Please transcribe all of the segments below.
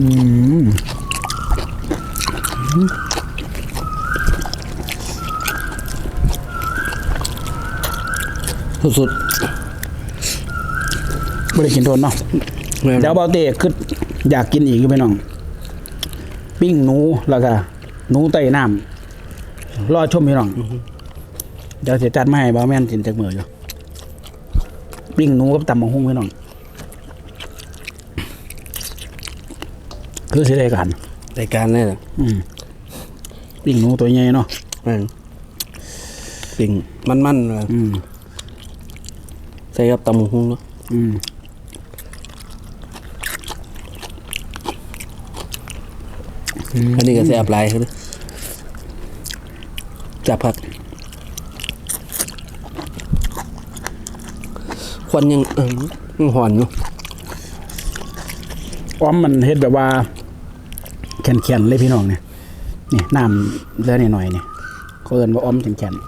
อืมสุดๆไม่ได้กินโดนเนาะแม่นเดี๋ยวเบาเต้คืออยากกินอีกอยู่พี่น้อง ปิ้งหนูแล้วก็หนูไต้น้ำรอชมพี่น้อง เดี๋ยวจะจัดมาให้บ่าวแม่นกินจากมืออยู่ ปิ้งหนูกับตำมะฮุ่งพี่น้อง คือสิได้กันรายการนี่แหละอืมปิ้งหนูตัวใหญ่เนาะแม่นปิ่งมันๆเลยอืมใส่กับตำบักหุ่งเนาะอืมอันนี้ก็แซ่บหลายคือจับผักควันยังเออยังหอนอยู่อ้อมมันเฮ็ดแบบว่า แข็งๆเลยพี่น้องเนี่ยนี่น้ำเลือหน่อยๆเนี่ยเขาเอินว่าอ้อมแข็งๆ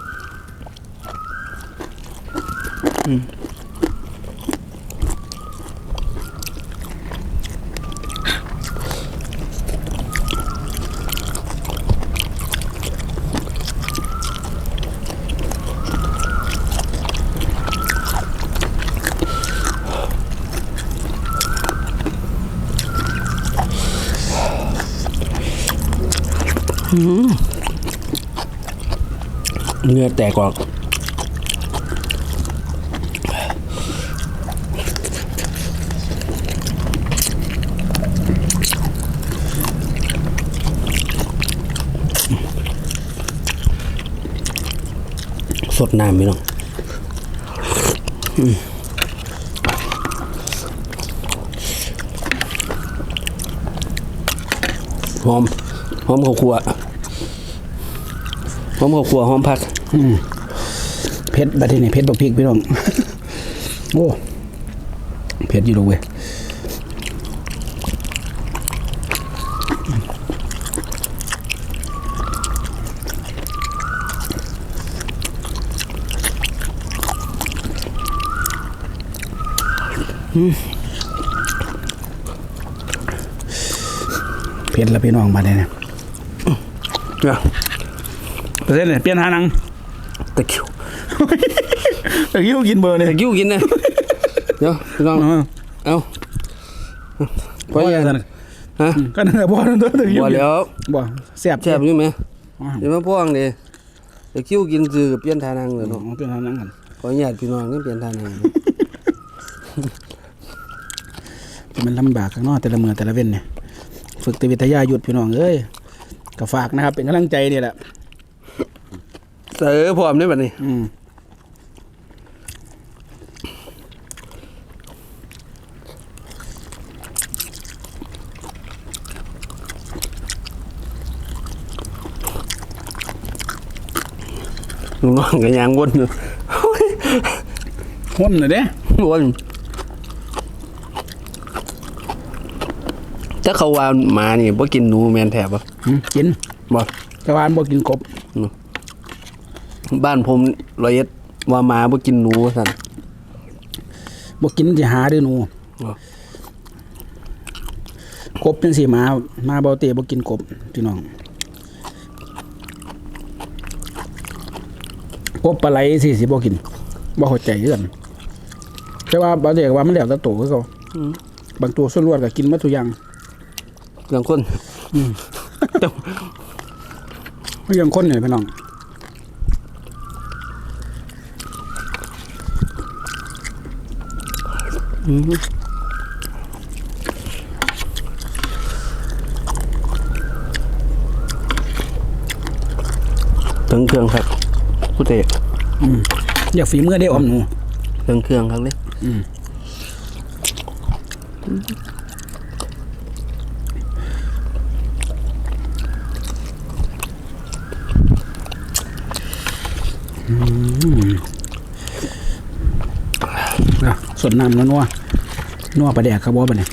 เนื้อแตกออกสดน้ำพี่น้องหอมหอมข้าวคั่ว หอมข้าวคั่วหอมผักเผ็ดบัดทีนี้เผ็ดบักพริกพี่น้อง โอ้เผ็ดอยู่ดอกเว้ยเผ็ดแล้วพี่น้องมาเลยเนี่ยเนี่ยเปอร์เซ็นต์เนี่ยเปลี่ยนหานังตะคริวตะกี้กินเบอร์เนี่ยตะคริวกินนะเดี๋ยวพี่น้องเออเอาบ่อย่าซั่นฮะก็นั่นแหละบ่นั่นตัวตะกี้บ่แล้วบ่แซ่บแซ่บอยู่ไหมอ๋อเดี๋ยวมาพ่วงดิตะคริวกินซื้อกับเปลี่ยนทานังเลยเนาะเนาะเปลี่ยนหานังกันขออนุญาตพี่น้องนี่เปลี่ยนทานังมันลำบากข้างนอกแต่ละมือแต่ละเว้นเนี่ยฝึกแตวิทยาหยุดพี่น้องเอ้ยก็ฝากนะครับเป็นกำลังใจนี่แหละ เสือพร้อมได้บัดนี้ อืมลูกน้องก็ยางวนอยู่ห่มหน่อยเด้วนถ้าเขาว่าหมานี่บ่กินหนูแม่นแท้บ่อืมกินบ่ชาวบ้านบ่กินกบ บ้านผมร้อยเอ็ดว่าหมาบ่กินหนูสั่นบ่กินสิหาเด้อหนูอ๋อกบจังซี่หมาหมาเบาเตบ่กินกบพี่น้องกบปลาไหลสิสิบ่กินบ่เข้าใจคือกันแต่ว่าบาเตก็ว่ามันแล้วแต่โตคือเขาบางตัวส่วนรวดก็กินหมดทุกอย่างเรื่องคนเจ้าไม่ยังคนเนี่ยพี่น้อง ถึงเครื่องครับผู้เตะอยากฝีมือได้ออมหนูถึงเครื่องครับเลยนะ สดน้ำนัวนัวนัวปลาแดกครับบอสปะเนี่ย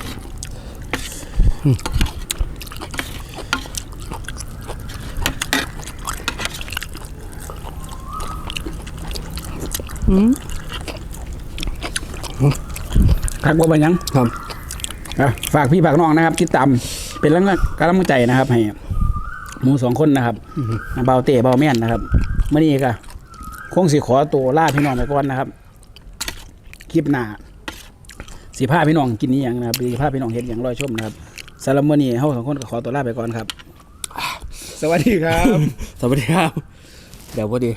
คักบ่ไปยังครับอะฝากพี่ฝากน้องนะครับติดตามเป็นแล้วก็กำลังใจนะครับ ให้หมูสองคนนะครับเบาเตะเบาแม่นนะครับเมื่อนี้ก็คงสิขอตัวลาพี่น้องไปก่อนนะครับ คลิปหน้าสีผ้าพี่น้องกินนี้อย่างนะครับสีผ้าพี่น้องเห็นอย่างรอยชมนะครับสำหรับมื่อนี้เฮาสองคนก็ขอตัวลาไปก่อนครับ สวัสดีครับ สวัสดีครับ เดี๋ยวพอดี